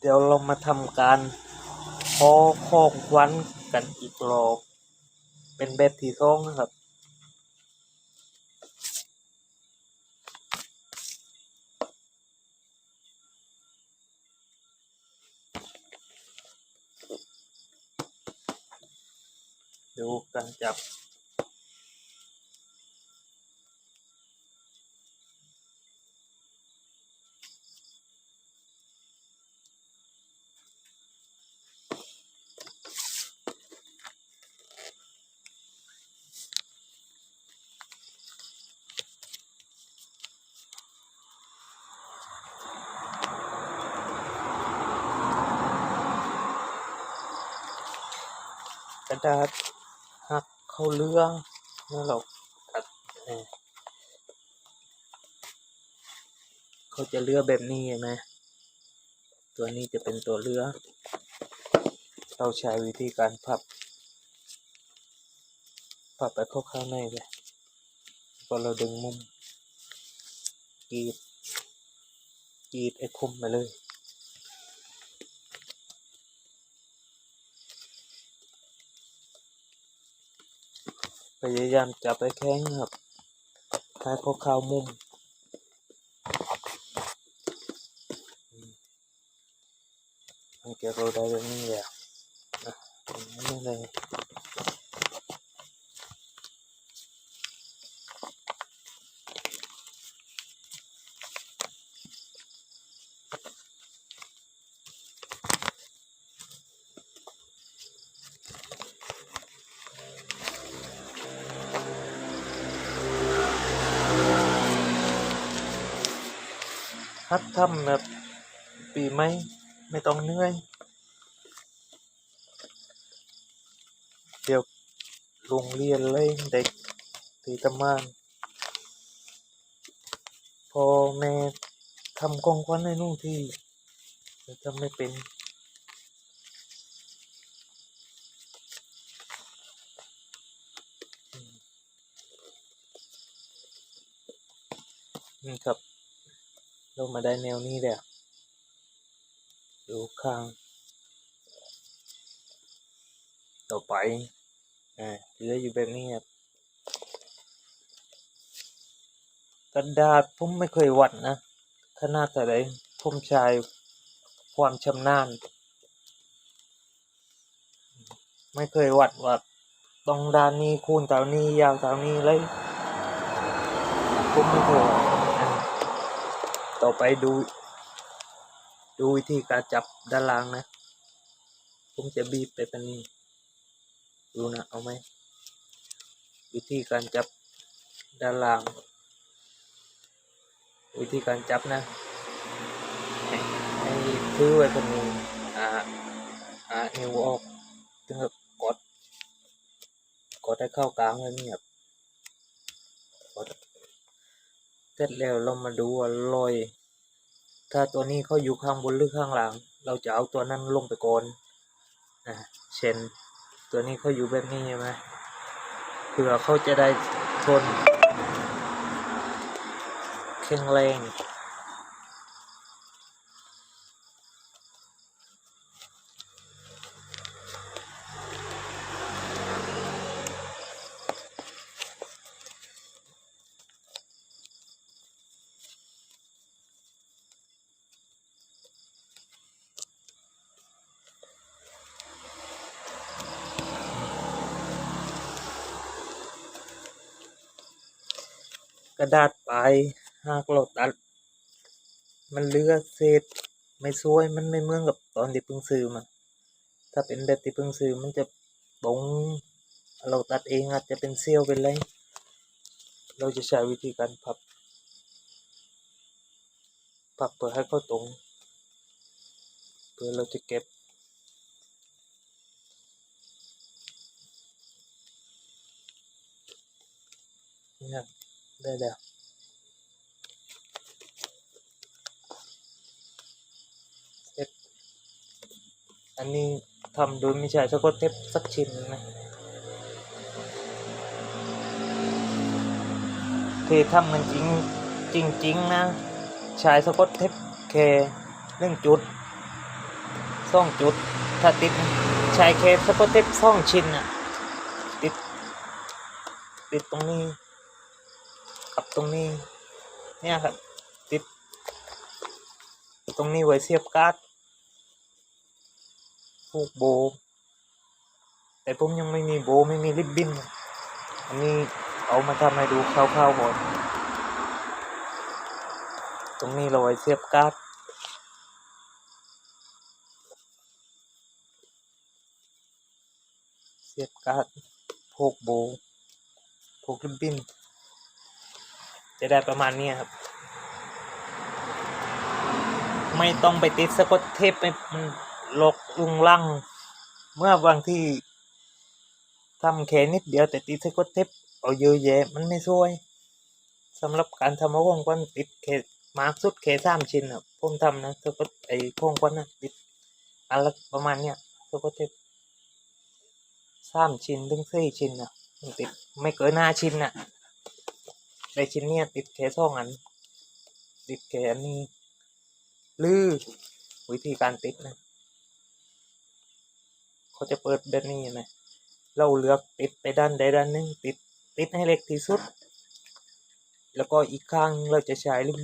เดี๋ยวเรามาทำการพอคอกวันกันอีกรอบ เป็นแบบที่สองนะครับ ดูการจับ ระดาษหักเข้าเรือแล้วเราตัดเอ่อเขาจะเรือแบบนี้เห็นไหมตัวนี้จะเป็นตัวเรือเราใช้วิธีการพับ พับไปเข้าข้างในเลยพอเราดึงมุมกรีดกรีดไอ้คมไปเลย พยายามจับไอ้แข้งครับท้ายข้อข้าวมุมมันเก็บเราได้แบบนี้แหละอะอย่าง นี้เลยฮัดทำแบบปีไม่ไม่ต้องเหนื่อย เดี๋ยวโรงเรียนเลยเด็กที่ทำงานพอแม่ทำกองควันให้นู่นที่แต่ทำไม่เป็นนี่ครับ เรามาได้แนวนี้แล้วดูข้าง ต่อไปอ่าเหลืออยู่แบบนี้ครับกระดาษผมไม่เคยวัดนะขนาดแต่ใดผมใช้ความชำนาญไม่เคยวัดว่าตรงด้านนี้คูณเท่านี้ยาวเท่านี้เลยผมไม่เคยวัด ต่อไปดู ดูวิธีการจับด้านล่างนะ ผมจะบีบไปเป็นนี้ ดูนะ เอาไหม วิธีการจับด้านล่าง วิธีการจับนะ ให้ให้ถือไว้เป็นนี้อ่าอ่านิ้วออกถึงกับกด กดให้เข้ากลางเลยนี่ครับกด เสร็จแล้วเรามาดูว่ารอย ถ้าตัวนี้เขาอยู่ข้างบนหรือข้างหลัง เราจะเอาตัวนั้นลงไปก่อนอ่าเช่นตัวนี้เขาอยู่แบบนี้ใช่ไหมเผื่อเขาจะได้ทนแข็งแรง กระดาษไปหากเราตัด มันเลือเศษไม่สวยมันไม่เหมือนกับตอนที่เพิ่งซื้อมาถ้าเป็นแบบที่เพิ่งซื้อมันจะตรงเราตัดเองอาจจะเป็นเสี้ยวเป็นไรเราจะใช้วิธีการพับ พับเพื่อให้เขาตรงเพื่อเราจะเก็บนี่ครับ ได้แล้วเทปอันนี้ทำโดยไม่ใช่สกอตเทปสักชิ้นนะที่ทำมันจริงจริงๆนะใช้สกอตเทปแค่หนึ่งจุดสองจุด ถ้าติดใช้เคสสปอตเทปสองชิ้นอะติด ติดตรงนี้ กับตรงนี้เนี่ยครับ ติด ตรงนี้ไว้เสียบการ์ดผูกโบ แต่ผมยังไม่มีโบไม่มีริบบิ้นอันนี้เอามาทำให้ดูคร่าวๆก่อนตรงนี้เราไว้เสียบการ์ดเสียบการ์ดพกโบพกริบบิ้น จะได้ประมาณนี้ครับ ไม่ต้องไปติดสกอตเทปไปมันหลกลุงลัง เมื่อบางที่ทำแค่นิดเดียวแต่ติดสกอตเทปเอาเยอะแยะมันไม่สวยสำหรับการทำเอาวงกวันติดแค่มาร์กสุดแค่สามชิ้นอะผมทำนะสกอตไอ้พวงกวันนะติดอันละประมาณเนี้ยสกอตเทปสามชิ้นถึงสี่ชิ้นอะติดไม่เกินห้าชิ้นอะ ในชิ้นเนี้ยติดแค่สองอัน ติดแค่อันนี้หรือวิธีการติดนะ เขาจะเปิดแบบนี้นะเราเลือกติดไปด้านใดด้านหนึ่งติดติดให้เล็กที่สุด แล้วก็อีกข้างเราจะใช้ลูก